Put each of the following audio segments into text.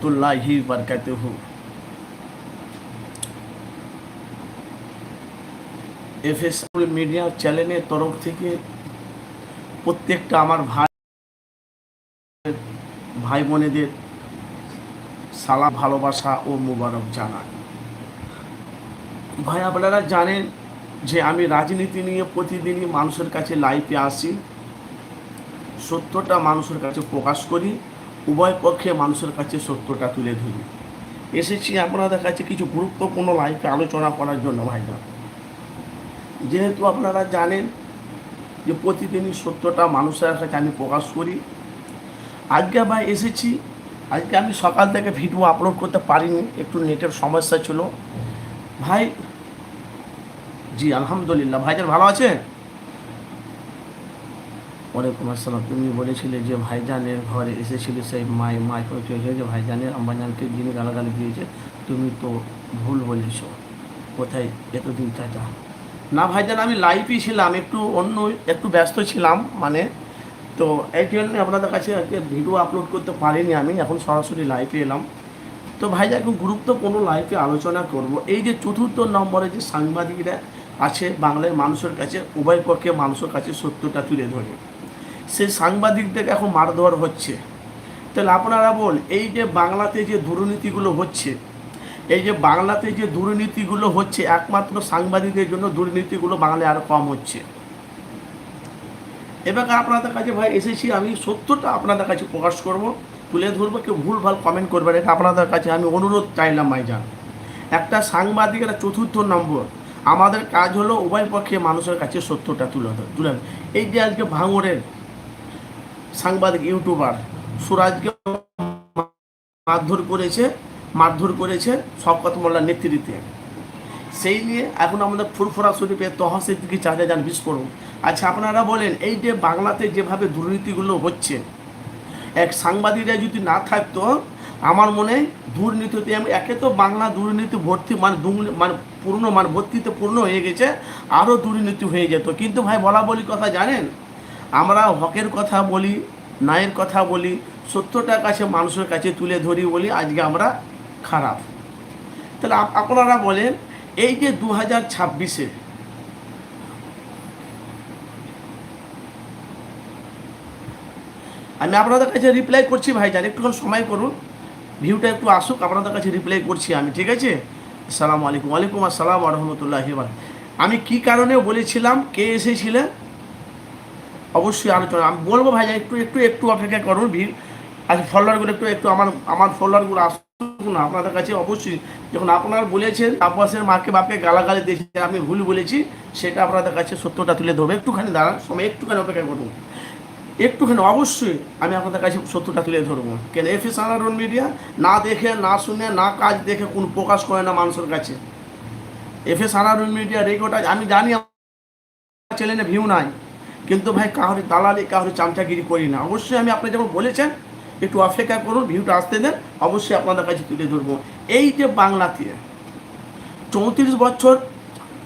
রহমতুল্লাহি বারকাতুহু। FS media চ্যানেলের তরফ থেকে প্রত্যেকটা আমার ভাই ভাই বোনেদের সালাম, ভালোবাসা ও মোবারক জানান ভাই, আপনারা জানেন যে আমি রাজনীতি নিয়ে প্রতিদিনই মানুষের কাছে লাইভে আসি। সত্যটা মানুষের কাছে প্রকাশ করি। উভয় পক্ষে মানুষের কাছে সত্যটা তুলে ধরি। এসেছি আপনাদের কাছে কিছু গুরুত্বপূর্ণ লাইফে আলোচনা করার জন্য ভাইজান যেহেতু আপনারা জানেন যে প্রতিদিনই সত্যটা মানুষের কাছে আমি প্রকাশ করি। আজকে ভাই এসেছি, আজকে আমি সকাল থেকে ভিডিও আপলোড করতে পারিনি, একটু নেটের সমস্যা ছিল। ভাই, জি, আলহামদুলিল্লাহ। ভাইজান ভালো আছেন? ওয়ালাইকুম আসসালাম। তুমি বলেছিলে যে ভাইজানের ঘরে এসেছিলে সেই মাই মাই চলেছে যে ভাইজানের আম্বাজানকে যিনি গালাগালি দিয়েছে। তুমি তো ভুল বলেছ। কোথায় এতদিন চাচা না ভাইজান, আমি লাইভই ছিলাম, একটু অন্য, একটু ব্যস্ত ছিলাম মানে তো এই জন্য আপনাদের কাছে ভিডিও আপলোড করতে পারিনি আমি, এখন সরাসরি লাইভে এলাম। তো ভাইজান এখন গুরুত্বপূর্ণ লাইভে আলোচনা করব। এই যে চতুর্থ নম্বরে যে সাংবাদিকরা আছে, বাংলার মানুষের কাছে, উভয় পক্ষে মানুষের কাছে সত্যটা তুলে ধরে। সেই সাংবাদিকদের এখন মারধর হচ্ছে। তাহলে আপনারা বল, এই যে বাংলাতে যে দুর্নীতিগুলো হচ্ছে, এই যে বাংলাতে যে দুর্নীতিগুলো হচ্ছে, একমাত্র সাংবাদিকদের জন্য দুর্নীতিগুলো বাংলায় আরও কম হচ্ছে। এবার আপনাদের কাছে ভাই এসেছি, আমি সত্যটা আপনাদের কাছে প্রকাশ করব, তুলে ধরবো, কেউ ভুল ভালো কমেন্ট করবেন এটা আপনাদের কাছে আমি অনুরোধ চাইলাম ভাইজান। একটা সাংবাদিকের চতুর্থ নম্বর, আমাদের কাজ হলো উভয় পক্ষে মানুষের কাছে সত্যটা তুলে ধর তুলে এই যে আজকে ভাঙড়ের সাংবাদিক ইউটিউবার সুরাজকে মারধর করেছে মারধর করেছে শওকত মোল্লার নেতৃত্বে। সেই নিয়ে এখন আমাদের ফুরফুরা শরীফে তহসিল থেকে চাঁদে যান বিস্ফোরণ। আচ্ছা আপনারা বলেন, এই যে বাংলাতে যেভাবে দুর্নীতিগুলো হচ্ছে, এক সাংবাদিকরা যদি না থাকতো, আমার মনে দুর্নীতিতে আমি একে তো বাংলা দুর্নীতি ভর্তি মানে মানে পূর্ণ মানে ভর্তিতে পূর্ণ হয়ে গেছে, আরও দুর্নীতি হয়ে যেত। কিন্তু ভাই বলা বলি কথা জানেন আমরা হকের কথা বলি, ন্যায়ের কথা বলি, সত্যটার কাছে মানুষের কাছে তুলে ধরি বলি আজকে আমরা খারাপ। তাহলে আপনারা বলেন, এই যে দু হাজার ছাব্বিশে আমি আপনাদের কাছে রিপ্লাই করছি ভাইজান একটুক্ষণ সময় করুন। ভিউটা একটু আসুক, আপনাদের কাছে রিপ্লাই করছি আমি, ঠিক আছে? আসসালামু আলাইকুম। ওয়ালাইকুম আসসালাম রহমতুল্লাহ আমি কি কারণে বলেছিলাম, কে এসেছিলেন? অবশ্যই আলোচনা। আমি বলব ভাইজান একটু একটু একটু অপেক্ষা করুন, ভিড়। আজ ফলোয়ারগুলো একটু একটু আমার আমার ফলোয়ারগুলো আসুক না আপনাদের কাছে অবশ্যই। যখন আপনারা বলেছেন, আব্বাসের মাকে বাপকে গালাগালি দিয়েছে আমি ভুল বলেছি, সেটা আপনাদের কাছে সত্যটা তুলে ধরবো। একটুখানি দাঁড়ান, সময়, একটুখানি অপেক্ষা করুন। একটুখানি, অবশ্যই আমি আপনাদের কাছে সত্যটা তুলে ধরবো। কেন, এফ এস আনারন মিডিয়া, না দেখে, না শুনে, না কাজ দেখে কোন প্রকাশ করে না মানুষের কাছে। এফ এস আনারন মিডিয়া রেকর্ড আমি জানি চ্যানেলে ভিউ নাই। কিন্তু ভাই, কাহরি দালালি, কাহরি চামচাগিরি করি না। অবশ্যই আমি আপনি যখন বলেছেন, একটু অপেক্ষা করুন, ভিউটা আসতে দেন, অবশ্যই আপনাদের কাছে তুলে ধরবো। এই যে বাংলাতে, চৌত্রিশ বছর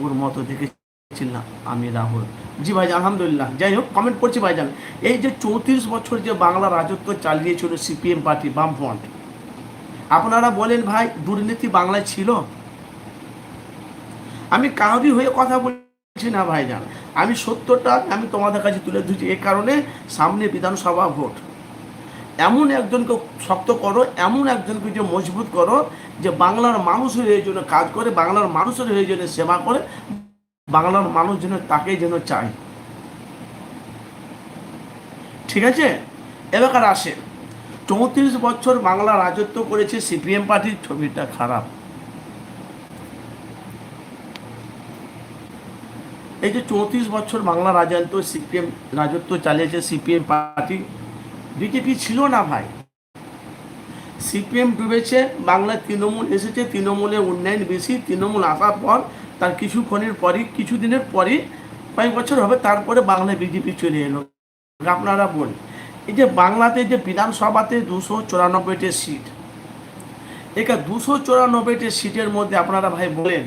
ওর মতো দেখেছিলাম আমি রাহুল। জি ভাই, আলহামদুলিল্লাহ। যাই হোক কমেন্ট করছি ভাইজান এই যে চৌত্রিশ বছর যে বাংলা রাজত্ব চালিয়েছিল সিপিএম পার্টি, বামফ্রন্ট, আপনারা বলেন ভাই, দুর্নীতি বাংলায় ছিল? আমি কাউরি হয়ে কথা বলছি না ভাইজান আমি সত্যটা আমি তোমাদের কাছে তুলে ধরছি। এ কারণে সামনে বিধানসভা ভোট। এমন একজনকে শক্ত করো, এমন একজনকে যে মজবুত করো যে বাংলার মানুষের এই জন্য কাজ করে, বাংলার মানুষের এই জন্য সেবা করে, বাংলার মানুষ যেন তাকে যেন চায়। ঠিক আছে? এলাকার আসে চৌত্রিশ বছর বাংলা রাজত্ব করেছে সিপিএম পার্টির ছবিটা খারাপ। এই যে চৌত্রিশ বছর বাংলা রাজত্ব, সিপিএম রাজত্ব চালিয়েছে সিপিএম পার্টি বিজেপি ছিল না ভাই। সিপিএম ডুবেছে, বাংলায় তৃণমূল এসেছে, তৃণমূলের উন্নয়ন বেশি, তৃণমূল আসার পর তার কিছুক্ষণের পরই, কিছুদিনের পরই কয়েক বছর হবে, তারপরে বাংলায় বিজেপি চলে এলো। আপনারা বলুন এই যে বাংলাতে যে বিধানসভাতে দুশো চুরানব্বইটি সিট, একা দুশো চুরানব্বইটি সিটের মধ্যে আপনারা ভাই বলেন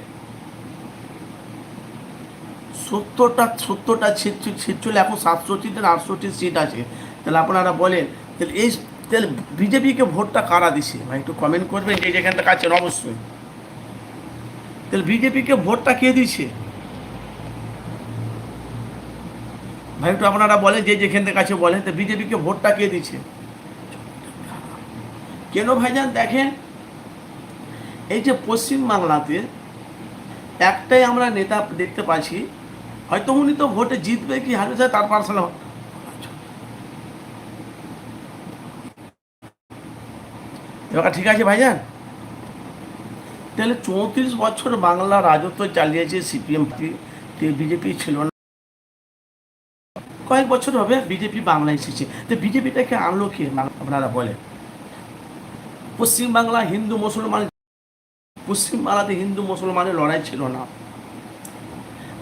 সত্তরটা সত্তরটা ছিল এখন সাতষট্টি থেকে আটষট্টি সিট আছে। তাহলে আপনারা বলেন, তাহলে এই তাহলে বিজেপিকে ভোটটা কারা দিছে? ভাই, একটু কমেন্ট করবেন যে যেখান থেকে আছেন অবশ্যই। তাহলে বিজেপিকে ভোটটা কে দিছে? ভাই, একটু আপনারা বলেন যে যেখান থেকে আছে বলেন তো বিজেপিকে ভোটটা কে দিচ্ছে কেন ভাইজান দেখেন, এই যে পশ্চিমবাংলাতে একটাই আমরা নেতা দেখতে পাচ্ছি হয়তো উনি তো ভোটে জিতবে কি হারবে তার পার্সোনাল ঠিক আছে ভাইজান? তাহলে চৌত্রিশ বছর বাংলা রাজত্ব চালিয়েছে সিপিএম বিজেপি ছিল না। কয়েক বছর হবে বিজেপি বাংলায় এসেছে। তো বিজেপিটাকে আনলো কি আপনারা বলেন। পশ্চিম বাংলা হিন্দু মুসলমান পশ্চিম বাংলাতে হিন্দু মুসলমানের লড়াই ছিল না।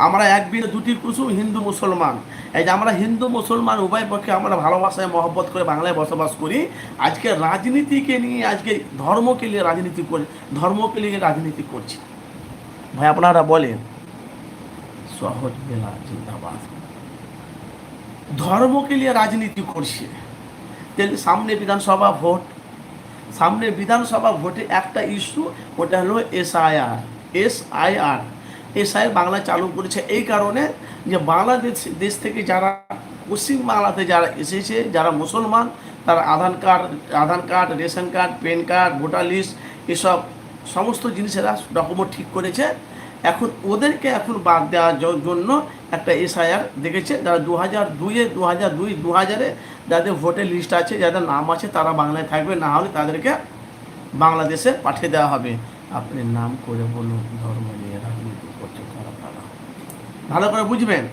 আমরা এক বিয়ে দুটি কুসুম হিন্দু মুসলমান। এই যে আমরা হিন্দু মুসলমান, উভয় পক্ষে আমরা ভালোবাসায়, মহব্বত করে বাংলায় বসবাস করি। আজকে রাজনীতিকে নিয়ে, আজকে ধর্মকে নিয়ে রাজনীতি করে, ধর্মকে নিয়ে রাজনীতি করছি। ভাই, আপনারা বলেন সহজ বেলা জিন্দাবাদ ধর্মকে নিয়ে রাজনীতি করছে। সামনে বিধানসভা ভোট। সামনে বিধানসভা ভোটে একটা ইস্যু ওটা হলো এসআইআর এসআইআর এসআইআর বাংলা চালু করেছে। এই কারণে যে বাংলাদেশ দেশ থেকে যারা পশ্চিম বাংলাতে যারা এসেছে, যারা মুসলমান, তারা Aadhaar card Aadhaar card, ration card, PAN card, voter list, এসব সমস্ত জিনিসেরা ডকুমেন্ট ঠিক করেছে। এখন ওদেরকে এখন বাদ দেওয়ার জন্য একটা এসআইআর দেখেছে। যারা দু হাজার দুইয়ে দু হাজার দুই দু হাজারে যাদের ভোটের লিস্ট আছে, যাদের নাম আছে, তারা বাংলায় থাকবে। না হলে তাদেরকে বাংলাদেশে পাঠিয়ে দেওয়া হবে। আপনি নাম করে বলুন ধর্ম নিয়ে রাজনীতি করছে কারা কারা ভালো করে বুঝবেন?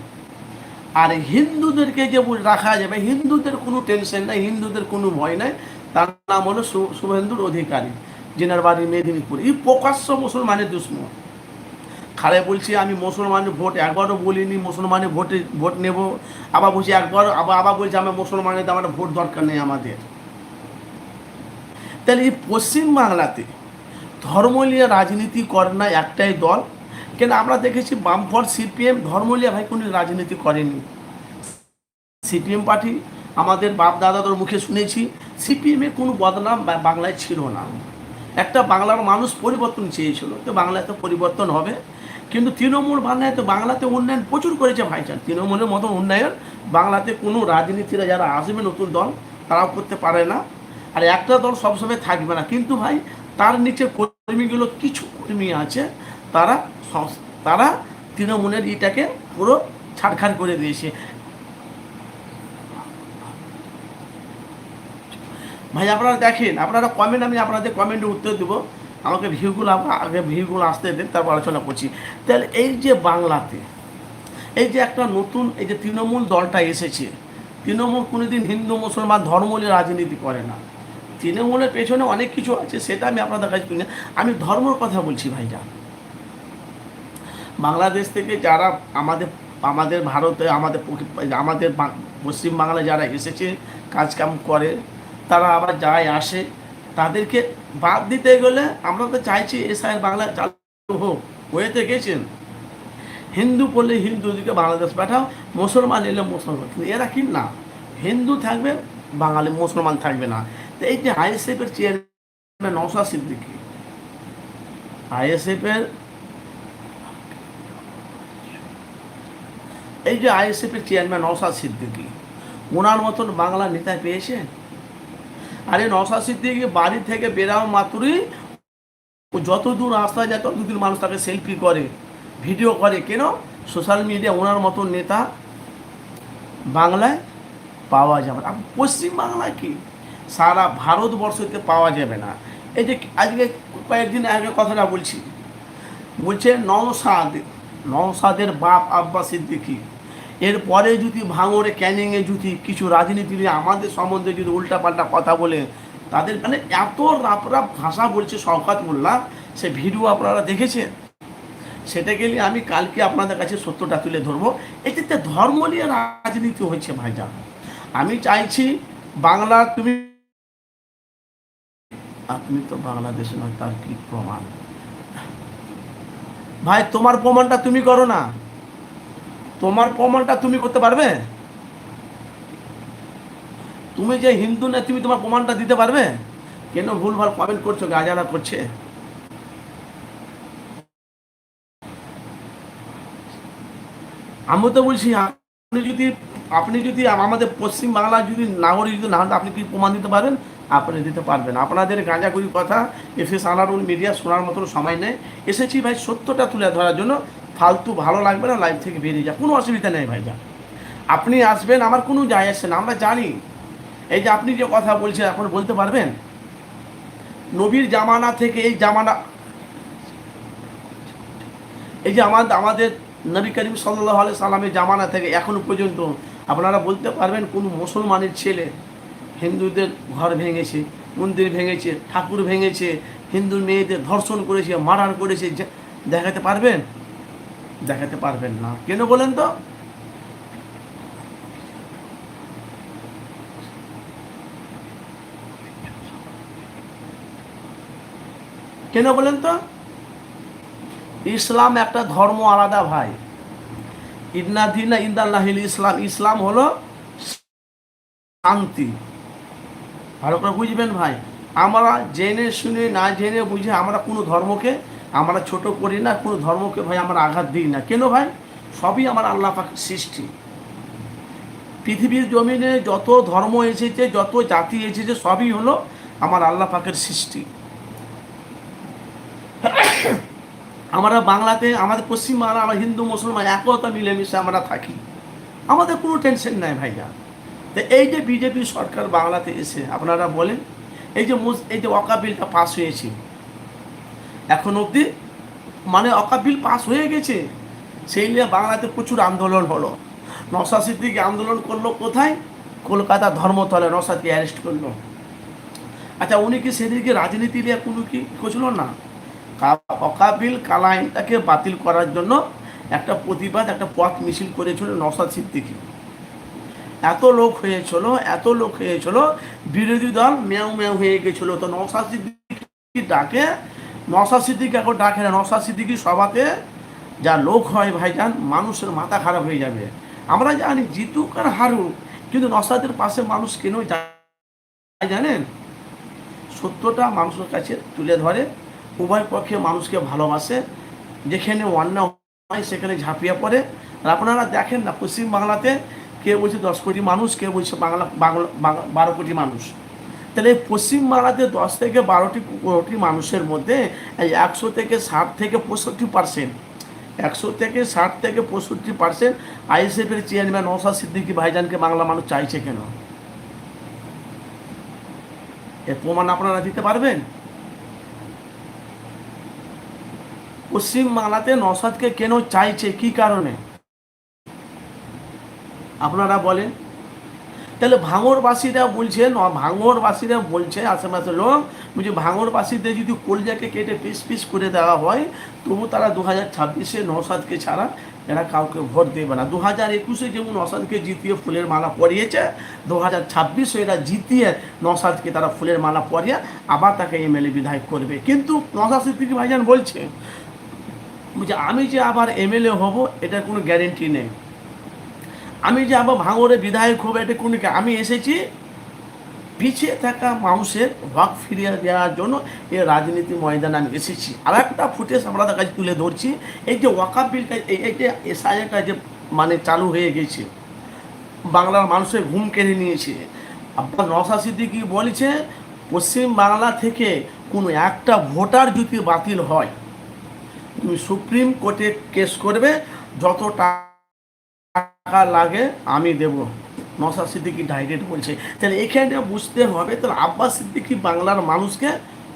আর হিন্দুদেরকে যে রাখা যাবে, হিন্দুদের কোনো টেনশন নাই, হিন্দুদের কোনো ভয় নাই। তার নাম হলো শুভেন্দুর অধিকারী জেনার বাড়ি মেদিনীপুর। এই প্রকাশ্য মুসলমানের দুশ্মন। খালে বলছি, আমি মুসলমানের ভোট একবারও বলিনি, মুসলমানের ভোটে ভোট নেব। আবার বলছি একবার আবার আবার বলছি, আমার মুসলমানের আমার ভোট দরকার নেই আমাদের। তাহলে এই পশ্চিম বাংলাতে ধর্ম নিয়ে রাজনীতি করে না একটাই দল কেন আমরা দেখেছি বামফ্রন্ট সিপিএম ধর্মলিয়া ভাই কোনো রাজনীতি করেনি। সিপিএম পার্টি আমাদের বাপ দাদাদের মুখে শুনেছি সিপিএমের কোনো বদনাম বাংলায় ছিল না। একটা বাংলার মানুষ পরিবর্তন চেয়েছিল, তো বাংলায় তো পরিবর্তন হবে। কিন্তু তৃণমূল বাংলায় তো বাংলাতে উন্নয়ন প্রচুর করেছে ভাইজান। তৃণমূলের মতো উন্নয়ন বাংলাতে কোনো রাজনীতিরা যারা আসবে নতুন দল, তারাও করতে পারে না। আর একটা দল সবসময় থাকবে না। কিন্তু ভাই, তার নিচে কর্মীগুলো কিছু কর্মী আছে তারা তারা তৃণমূলের ইটাকে পুরো ছাড়খাড় করে দিয়েছে। ভাই, আপনারা দেখেন, আপনারা কমেন্ট আমি আপনাদের কমেন্টে উত্তর দেবো। আমাকে ভিউগুলো আগে ভিউগুলো আসতে দেন, তারপর আলোচনা করছি। তাহলে এই যে বাংলাতে, এই যে একটা নতুন, এই যে তৃণমূল দলটা এসেছে, তৃণমূল কোনোদিন হিন্দু, মুসলমান ধর্ম নিয়ে রাজনীতি করে না। তৃণমূলের পেছনে অনেক কিছু আছে, সেটা আমি আপনাদের কাছে আমি ধর্মর কথা বলছি ভাইজান। বাংলাদেশ থেকে যারা আমাদের আমাদের ভারতে, আমাদের আমাদের বা- পশ্চিম বাংলায় যারা এসেছে, কাজকাম করে, তারা আবার যায়, আসে, তাদেরকে বাদ দিতে গেলে আমরা তো চাইছি এসআই বাংলা চালু হোক। হয়েতে গেছেন। হিন্দু বললে হিন্দুদেরকে বাংলাদেশ পাঠাও, মুসলমান এলে মুসলমান। কিন্তু এরা কি না? হিন্দু থাকবে, বাঙালি মুসলমান থাকবে না। তো এই যে আইএসএফের চেয়ারম্যান নওশা সিদ্দিকি, আইএসএফের এই যে আইএসএফের চেয়ারম্যান নওশাদ সিদ্দিকি, ওনার মতন বাংলা নেতা পেয়েছেন? আরে নওশাদ সিদ্দিকি বাড়ি থেকে বেরাও মাত্রই ও যত দূর রাস্তা যায় তত মানুষ তাকে সেলফি করে ভিডিও করে। কেন? সোশ্যাল মিডিয়া ওনার মতন নেতা বাংলায় পাওয়া যাবে না। আর পশ্চিম বাংলায় কি? সারা ভারতবর্ষতে পাওয়া যাবে না। এই যে আজকে কয়েকদিন আগে কথাটা বলছি। বলছে নওসাদ নওসাদের বাপ আব্বাস সিদ্দিকি এরপরে যদি ভাঙড়ে, ক্যানিংয়ে যদি কিছু রাজনীতি নিয়ে আমাদের সম্বন্ধে যদি উল্টাপাল্টা কথা বলে, তাদের মানে এত রাপরাপ ভাষা বলছে শওকাত মোল্লা, সে ভিডিও আপনারা দেখেছেন? সেটা গেলে আমি কালকে আপনাদের কাছে সত্যটা তুলে ধরবো। এটাতে ধর্ম নিয়ে রাজনীতি হচ্ছে ভাইজান। আমি চাইছি বাংলা তুমি আপনি তো বাংলাদেশে নয়, তার কি প্রমাণ? ভাই, তোমার প্রমাণটা তুমি করো না। তোমার প্রমাণটা তুমি করতে পারবে? তুমি যে হিন্দু না, তুমি তোমার প্রমাণটা দিতে পারবে? কেন ভুলভাল কমেন্ট করছ, গাজারা করছে? আমি তো বলছি, আপনি যদি আপনি যদি আমাদের পশ্চিম বাংলার যদি নাগরিক যদি না হন, আপনি কি প্রমাণ দিতে পারবেন আপনি দিতে পারবেন। আপনাদের গাঁজাগুড়ি কথা এফ এস আনারুল মিডিয়া শোনার মতো সময় নেই। এসেছি ভাই সত্যটা তুলে ধরার জন্য। ফালতু ভালো লাগবে না লাইভ থেকে বেরিয়ে যা কোনো অসুবিধা নেই ভাই যা আপনি আসবেন, আমার কোনো যায় আসে না, আমরা জানি। এই যে আপনি যে কথা বলছেন, এখন বলতে পারবেন? নবীর জামানা থেকে এই জামানা, এই যে আমাদের আমাদের নবী করিম সাল্লাহ আলি সাল্লামের জামানা থেকে এখনও পর্যন্ত, আপনারা বলতে পারবেন কোন মুসলমানের ছেলে হিন্দুদের ঘর ভেঙেছে, মন্দির ভেঙেছে, ঠাকুর ভেঙেছে, হিন্দু মেয়েদের ধর্ষণ করেছে, মার্ডার করেছে দেখাতে পারবেন? দেখাতে পারবেন না। কেন বলেন তো? কেন বলেন তো? ইসলাম একটা ধর্ম আলাদা ভাই। ইন্না দিনা ইন্দাল্লাহিল ইসলাম। ইসলাম হলো শান্তি। ভালো করে বুঝবেন ভাই। আমরা জেনে শুনে না জেনে বুঝে আমরা কোনো ধর্মকে আমরা ছোট করি না, কোনো ধর্মকে ভাই আমরা আঘাত দিই না। কেন ভাই? সবই আমার আল্লাহ পাকের সৃষ্টি। পৃথিবীর জমিনে যত ধর্ম এসেছে, যত জাতি এসেছে, সবই হলো আমার আল্লাহ পাকের সৃষ্টি। আমরা বাংলাতে, আমাদের পশ্চিম বাংলা আমরা হিন্দু, মুসলমান, একতা, মিলেমিশে আমরা থাকি। আমাদের কোনো টেনশন নাই ভাইয়া। তো এই যে বিজেপি সরকার বাংলাতে এসে, আপনারা বলেন, এই যে এই যে অকা বিলটা পাস হয়েছে এখন অবধি মানে অকা বিল পাস হয়ে গেছে। সেই নিয়ে বাংলাতে প্রচুর আন্দোলন হলো। নশা সিদ্দিকি আন্দোলন করল কোথায়? কলকাতা ধর্মতলে নশাদকে অ্যারেস্ট করল। আচ্ছা উনি কি সেদিকে রাজনীতি নিয়ে কোনো কি করছিল না? অকাবিল কালা বাতিল করার জন্য একটা প্রতিবাদ, একটা পথ মিছিল করেছিল নসাদ সিদ্দিকি। এত লোক হয়েছিল, এত লোক হয়েছিল, বিরোধী দল ম্যাও ম্যাও হয়ে গেছিল। তো নসাদ সিদ্দিকি ডাকে নসাদ সিদ্দিকি এখন ডাকে না। নসাদ সিদ্দিকি সভাতে যা লোক হয় ভাইজান, মানুষের মাথা খারাপ হয়ে যাবে। আমরা জানি জিতুক আর হারুক, কিন্তু নসাদের পাশে মানুষ কেন যায়? জানেন? সত্যটা মানুষের কাছে তুলে ধরে, উভয় পক্ষে মানুষকে ভালোবাসে। যেখানে অন্যায় হয়, সেখানে ঝাঁপিয়ে পড়ে। আর আপনারা দেখেন না পশ্চিম বাংলাতে কে বলছে দশ কোটি মানুষ, কে বলছে বাংলা বাংলা, বাংলা- বারো কোটি মানুষ। তাহলে এই পশ্চিম বাংলাতে দশ থেকে বারোটি কোটি মানুষের মধ্যে একশো থেকে ষাট থেকে পঁয়ষট্টি পার্সেন্ট একশো থেকে ষাট থেকে পঁয়ষট্টি পার্সেন্ট আইএসএফের চেয়ারম্যান নৌসাদ সিদ্দিকী ভাইজানকে বাংলা মানুষ চাইছে কেন? এর প্রমাণ আপনারা দিতে পারবেন? পশ্চিম বাংলাতে নসাদকে কেন চাইছে? কি কারণে? আপনারা বলেন। তাহলে ভাঙরবাসীরা বলছে ভাঙরবাসীরা বলছে আশেপাশের লোক, বলছে ভাঙরবাসীদের যদি কলজাকে কেটে পিস পিস করে দেওয়া হয়, তবু তারা দু হাজার ছাব্বিশে নসাদকে ছাড়া এরা কাউকে ভোট দেবে না। দু হাজার একুশে যেমন নসাদকে জিতিয়ে ফুলের মালা পরিয়েছে দু হাজার ছাব্বিশে এরা জিতিয়ে নসাদকে তারা ফুলের মালা পরিয়ে আবার তাকে এমএলএ বিধায়ক করবে। কিন্তু নসাদ সিদ্দিকি ভাইজান বলছে বলছে, আমি যে আবার এমএলএ হব এটা কোনো গ্যারেন্টি নেই। আমি যে আবার ভাঙরে বিধায়ক হবে, এটা কোনো আমি এসেছি পিছিয়ে থাকা মানুষের হক ফিরিয়ে দেওয়ার জন্য এই রাজনীতি ময়দানে আমি এসেছি। আর একটা ফুটেজ আপনাদের কাছে তুলে ধরছি, এই যে ওয়াকাপ এই যে এসআইটা যে মানে চালু হয়ে গেছে, বাংলার মানুষের ঘুম কেড়ে নিয়েছে। আপনার নশা সিদ্দিকি বলেছে, পশ্চিম বাংলা থেকে কোনো একটা ভোটার যদি বাতিল হয়, তুমি সুপ্রিম কোর্টে কেস করবে, যত টাকা লাগে, আমি দেব। নসা সিদ্দিকি ডাইরেক্ট বলছে। তাহলে এখানে বুঝতে হবে, তাহলে আব্বাস সিদ্দিকি বাংলার মানুষকে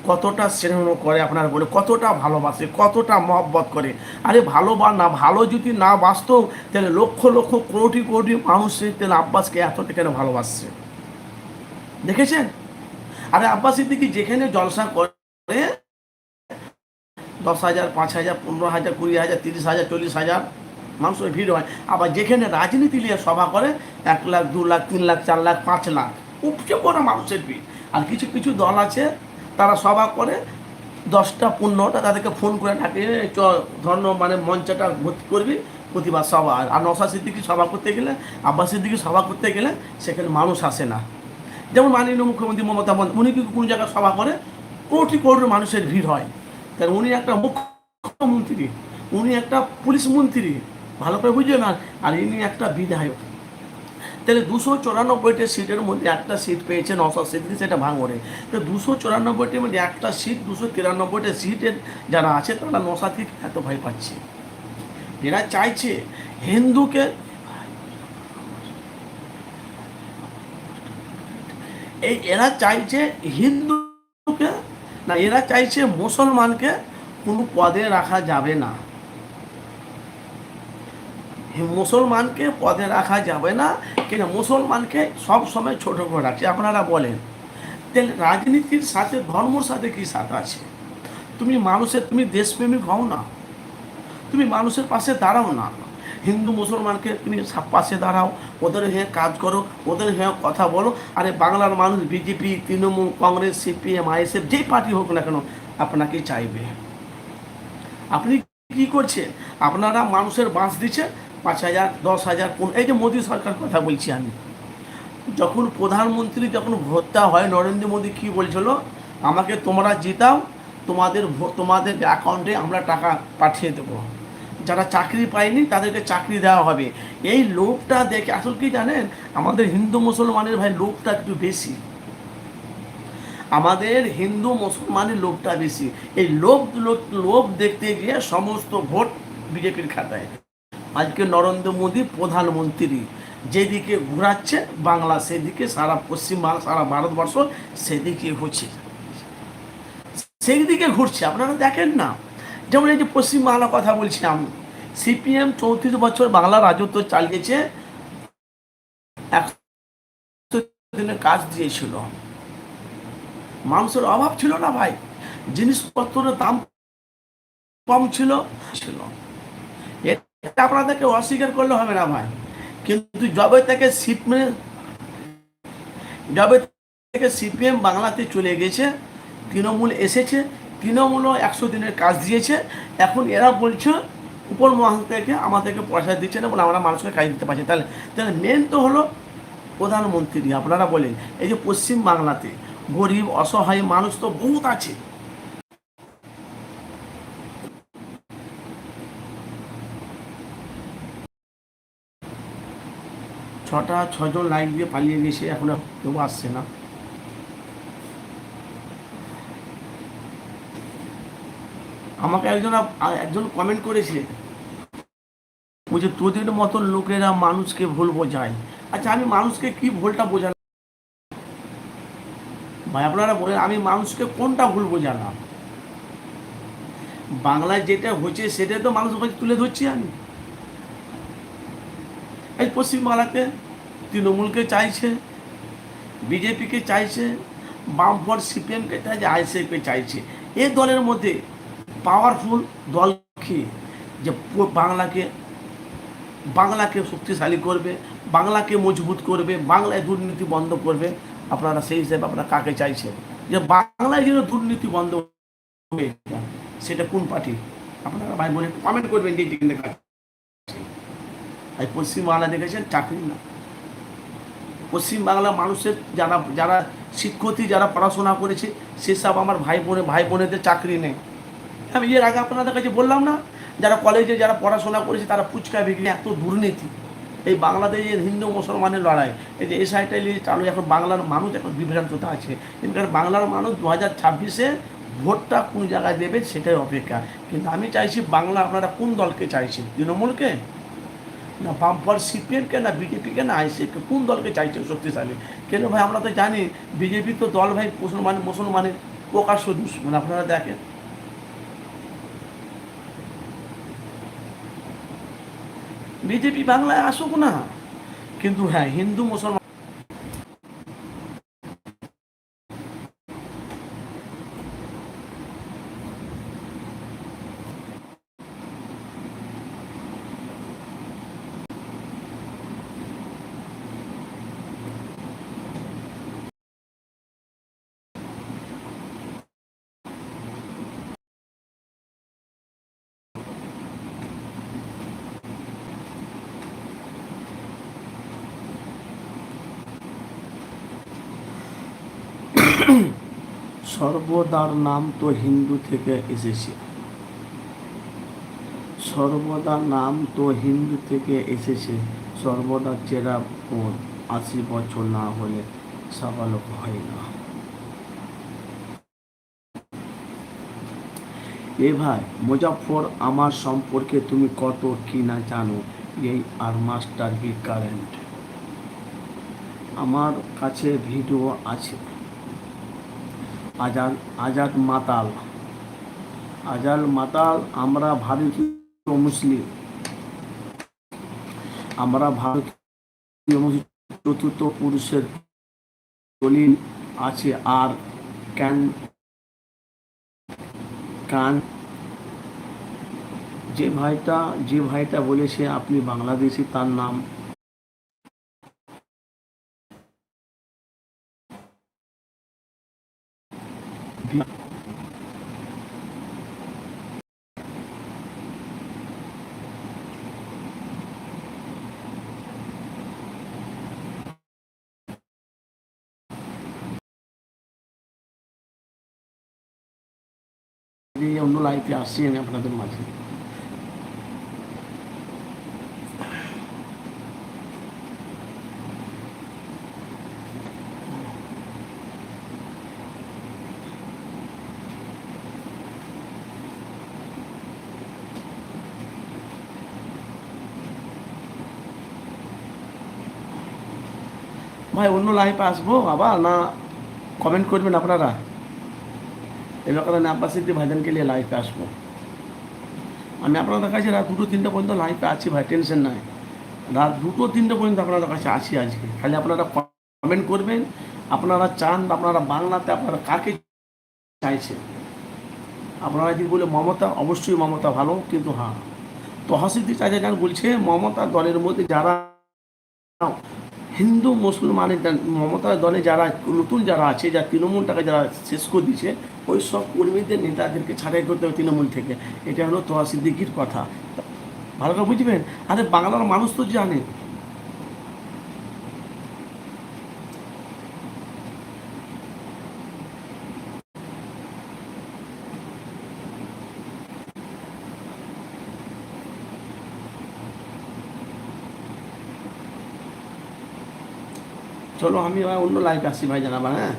কতটা স্নেহ করে আপনার বলে কতটা ভালোবাসে, কতটা মহব্বত করে। আরে ভালো বা না, ভালো যদি না বাসত তাহলে লক্ষ লক্ষ কোটি কোটি মানুষ তাহলে আব্বাসকে এতটা কেন ভালোবাসছে? দেখেছেন? আরে আব্বাস সিদ্দিকি যেখানে জলসা করে, দশ হাজার, পাঁচ হাজার, পনেরো হাজার, কুড়ি হাজার, তিরিশ হাজার, চল্লিশ হাজার মানুষের ভিড় হয়। আবার যেখানে রাজনীতি নিয়ে সভা করে, এক লাখ, দু লাখ, তিন লাখ, চার লাখ, পাঁচ লাখ। উপচে পড়া মানুষের ভিড়। আর কিছু কিছু দল আছে, তারা সভা করে, দশটা, পনেরোটা তাদেরকে ফোন করে "এই চ ধর্ম মানে মঞ্চটা ভর্তি করবি, প্রতিবাদ সভা। আর নশা সিদ্দিকি সভা করতে গেলে, আব্বাস সিদ্দিকি সভা করতে গেলে সেখানে মানুষ আসে না। যেমন মাননীয় মুখ্যমন্ত্রী মমতা বন্দ, উনি কিন্তু কোনো জায়গায় সভা করে, কোটি কোটি মানুষের ভিড় হয়। তার উনি একটা মুখ্যমন্ত্রী, উনি একটা পুলিশ মন্ত্রী। ভালো করে বুঝলেন আর আর ইনি একটা বিধায়ক। তাহলে দুশো চুরানব্বইটা সিটের মধ্যে একটা সিট পেয়েছে নশো সিট সেটা ভাঙরে তো দুশো চুরানব্বইটির মধ্যে একটা সিট, দুশো তিরানব্বইটা সিটের যারা আছে, তারা নশা থেকে এত ভয় পাচ্ছে। এরা চাইছে হিন্দুকে এই এরা চাইছে হিন্দুকে না, এরা চাইছে মুসলমানকে কোনো পদে রাখা যাবে না। মুসলমানকে পদে রাখা যাবে না। কিন্তু মুসলমানকে সব সময় ছোট করে রাখছে। আপনারা বলেন, তাহলে রাজনীতির সাথে, ধর্মর সাথে কি সাথে আছে? তুমি মানুষের, তুমি দেশপ্রেমিক হও না। তুমি মানুষের পাশে দাঁড়াও না। হিন্দু মুসলমানকে তুমি পাশে দাঁড়াও। ওদের হয়ে কাজ করো, ওদের হয়ে কথা বলো। আরে বাংলার মানুষ, BJP, Trinamool, Congress, CPM, ISF, যেই পার্টি হোক না কেন আপনাকে চাইবে। আপনি কি করছেন? আপনারা মানুষের বাঁশ দিচ্ছেন? পাঁচ হাজার, দশ হাজার কোন এই যে মোদী সরকার কথা বলছি আমি। যখন প্রধানমন্ত্রী যখন ভোটটা হয়, নরেন্দ্র মোদী কি বলছিল? আমাকে তোমরা জিতাও, তোমাদের তোমাদের অ্যাকাউন্টে আমরা টাকা পাঠিয়ে দেবো। যারা চাকরি পায়নি, তাদেরকে চাকরি দেওয়া হবে। এই লোভটা দেখে আসল কি জানেন? আমাদের হিন্দু মুসলমানের ভাই লোভটা একটু বেশি। আমাদের হিন্দু মুসলমানের লোভটা বেশি। এই লোভ লোভ- দেখতে গিয়ে সমস্ত ভোট বিজেপির খাতায়। আজকে নরেন্দ্র মোদী প্রধানমন্ত্রী। যেদিকে ঘোরাচ্ছে বাংলা, সেদিকে সারা পশ্চিমবাংলা সারা ভারতবর্ষ সেদিকে হচ্ছে সেই দিকে ঘুরছে, আপনারা দেখেন না। যেমন এই যে পশ্চিমবাংলার কথা বলছি আমি, সিপিএম চৌত্রিশ বছর বাংলা রাজত্ব চালিয়েছে কাজ দিয়েছিল। মানুষের অভাব ছিল না ভাই, জিনিসপত্রের দাম কম ছিল ছিল। এটা আপনাদেরকে অস্বীকার করলে হবে না ভাই। কিন্তু যবে থেকে মানে জবে থেকে সিপিএম বাংলাতে চলে গেছে, তৃণমূল এসেছে, তৃণমূলও একশো দিনের কাজ দিয়েছে, এখন এরা বলছে, উপর মহল থেকে আমাদেরকে পয়সা দিচ্ছে না বলে আমরা মানুষকে কাজ দিতে পারছি তাহলে তাহলে মেন তো হলো প্রধানমন্ত্রী, আপনারা বলেন। এই যে পশ্চিম বাংলাতে গরিব, অসহায় মানুষ তো বহুত আছে। ছটা ছজন লাইন দিয়ে পালিয়ে গেছে, এখন কেউ আসছে না। আমাকে একজন একজন কমেন্ট করেছে বলছে তোদের মতন লোকেরা মানুষকে ভুল বোঝায়। আচ্ছা আমি মানুষকে কি ভুলটা বোঝালাম? ভাই, আপনারা বলেন আমি মানুষকে কোনটা ভুল বোঝালাম? বাংলায় যেটা হচ্ছে সেটা তো মানুষ তুলে ধরছি আমি। এই পশ্চিমবাংলাতে তৃণমূলকে চাইছে, বিজেপিকে চাইছে, বামফ্রন্ট সিপিএমকে চাইছে আইসিএফকে চাইছে। এই দলের মধ্যে পাওয়ারফুল দল কি? যে বাংলাকে বাংলাকে শক্তিশালী করবে, বাংলাকে মজবুত করবে, বাংলায় দুর্নীতি বন্ধ করবে। আপনারা সেই হিসেবে আপনারা কাকে চাইছেন? যে বাংলায় যেন দুর্নীতি বন্ধ হবে, সেটা কোন পার্টি? আপনারা ভাই বোন কমেন্ট করবেন যে এই পশ্চিমবাংলা দেখেছেন, চাকরি না। পশ্চিমবাংলা মানুষের যারা যারা শিক্ষার্থী, যারা পড়াশোনা করেছে, সেসব আমার ভাই বোনে ভাই বোনেদের চাকরি নেই। আমি এর আগে আপনাদের কাছে বললাম না, যারা কলেজে যারা পড়াশোনা করেছে, তারা ফুচকা বিক্রি এত দুর্নীতি। এই বাংলাদেশের হিন্দু মুসলমানের লড়াই, এই যে এসআইটা চালু, এখন বাংলার মানুষ এখন বিভ্রান্ততা আছে। কিন্তু কারণ বাংলার মানুষ দু হাজার ছাব্বিশে ভোটটা কোন জায়গায় দেবে, সেটাই অপেক্ষা। কিন্তু আমি চাইছি বাংলা আপনারা কোন দলকে চাইছেন, তৃণমূলকে? না বামপার সিপিএমকে না বিজেপিকে না আইসিএফকে কোন দলকে চাইছেন শক্তিশালী? কেন ভাই, আমরা তো জানি বিজেপি তো দল ভাই মুসলমান মুসলমানের প্রকাশ্য দুশ্মন, আপনারা দেখেন। বিজেপি বাংলায় আসুক না, কিন্তু হ্যাঁ হিন্দু, মুসলমান সর্বদার নাম তো হিন্দু থেকে এসেছে। সর্বদার নাম তো হিন্দু থেকে এসেছে। সর্বদার চেরা বোন আশি বছর না হলে সাবালক হয় না। এ ভাই মুজাফর আমার সম্পর্কে তুমি কত কি না জানো? এই আর মাস্টার বি কারেন্ট। আমার কাছে ভিডিও আছে। আজাদ আজাদ মাতাল। আজাদ মাতাল, আমরা ভারতীয় মুসলিম। আমরা ভারতীয় চতুর্থ পুরুষের দলিল আছে আর ক্যান কান যে ভাইটা যে ভাইটা বলেছে আপনি বাংলাদেশি, তার নাম এই অন্য লাইফে আসছি আমি আপনাদের মাঝে ভাই অন্য লাইফে আসব? আবার না কমেন্ট করবেন আপনারা। এই ব্যাপারে নাম্বার সিদ্ধি ভাইজানকে নিয়ে লাইফে আসব। আমি আপনাদের কাছে রাত দুটো তিনটে পর্যন্ত লাইফে আছি ভাই টেনশন নাই। রাত দুটো তিনটে পর্যন্ত আপনাদের কাছে আছি আজকে। খালি আপনারা কমেন্ট করবেন, আপনারা চান আপনারা বাংলাতে আপনারা কাকে চাইছেন? আপনারা যদি বলে মমতা, অবশ্যই মমতা ভালো, কিন্তু হ্যাঁ। তহসিদ্দি চাচা যান বলছে, মমতা দলের মধ্যে যারা হিন্দু মুসলমানের মমতার মমতা দলে যারা নতুন যারা আছে যা তৃণমূলটাকে যারা শেষ করে দিয়েছে, ওই সব কর্মীদের, নেতাদেরকে ছাড়াই করতে হবে তৃণমূল থেকে। এটা হলো তোয়া সিদ্দিকির কথা। ভালো করে বুঝবেন? আরে বাংলার মানুষ তো জানে। চলো, আমি অন্য লাইভ আসছি ভাই জানাবা হ্যাঁ?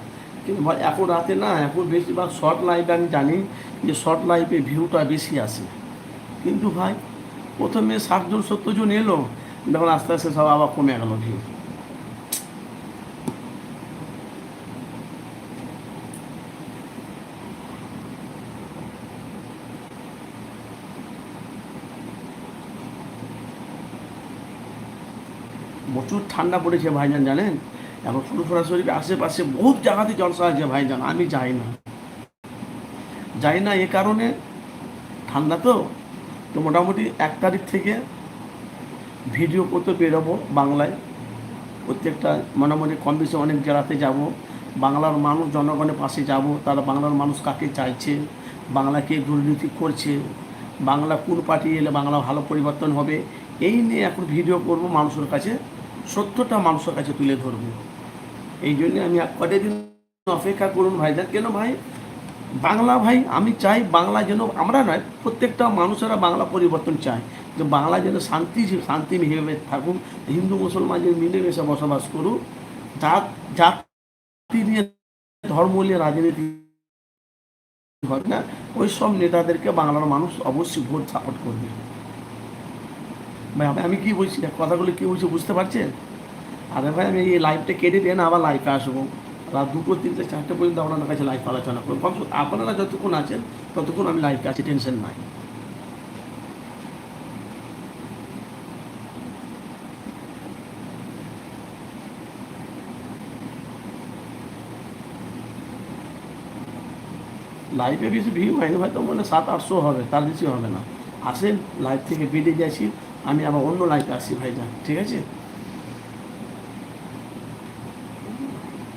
কিন্তু ভাই, এখন রাতে না, এখন বেশিরভাগ শর্ট লাইভে আমি জানি যে শর্ট লাইভে ভিউটা বেশি আসে। কিন্তু ভাই, প্রথমে ষাটজন সত্তর জন এলো, দেখুন আস্তে আস্তে সব আবার কমে গেল ভিউ প্রচুর ঠান্ডা পড়েছে ভাইজান, জানেন? এখন ফুরফুরা শরীফের আশেপাশে বহুত জায়গাতে জলসা আছে ভাইজান আমি যাই না। যাই না এ কারণে, ঠান্ডা তো তো মোটামুটি এক তারিখ থেকে ভিডিও করতে বেরোবো বাংলায়। প্রত্যেকটা মোটামুটি কম বেশি অনেক জায়গাতে যাব। বাংলার মানুষ, জনগণের পাশে যাব, তারা বাংলার মানুষ কাকে চাইছে, বাংলা কে দুর্নীতি করছে, বাংলা কোন পার্টি এলে বাংলা ভালো পরিবর্তন হবে, এই নিয়ে এখন ভিডিও করব মানুষের কাছে। সত্যটা মানুষের কাছে তুলে ধরবো। এই জন্যে আমি কটা দিন অপেক্ষা করুন ভাই ভাইজান কেন ভাই? বাংলা ভাই, আমি চাই বাংলা যেন, আমরা নয়, প্রত্যেকটা মানুষেরা বাংলা পরিবর্তন চায়। যে বাংলা যেন শান্তি শান্তি ভেবে থাকুন হিন্দু, মুসলমান যেন মিলেমিশে বসবাস করুক, জাত, জাতি নিয়ে ধর্ম নিয়ে রাজনীতি হয় না, ওই সব নেতাদেরকে বাংলার মানুষ অবশ্যই ভোট সাপোর্ট করবে। ভাই, আমি- কি বলছি? কথাগুলো কি বলছি বুঝতে পারছেন আরে ভাই, আমি এই লাইভটা কেটে দিয়ে না আবার লাইভে আসব। রাত দুটো তিনটে চারটে পর্যন্ত আপনার কাছে লাইভ আলোচনা করব। কম আপনারা যতক্ষণ আছেন, ততক্ষণ আমি লাইভে আছি টেনশন নাই। লাইভে বেশি ভিউ হয়নি হয়তো মনে সাত আটশো হবে, তার বেশি হবে না। আসেন লাইভ থেকে বেরিয়ে যাচ্ছি। আমি আবার অন্য লাইফে আসি ভাইজান ঠিক আছে?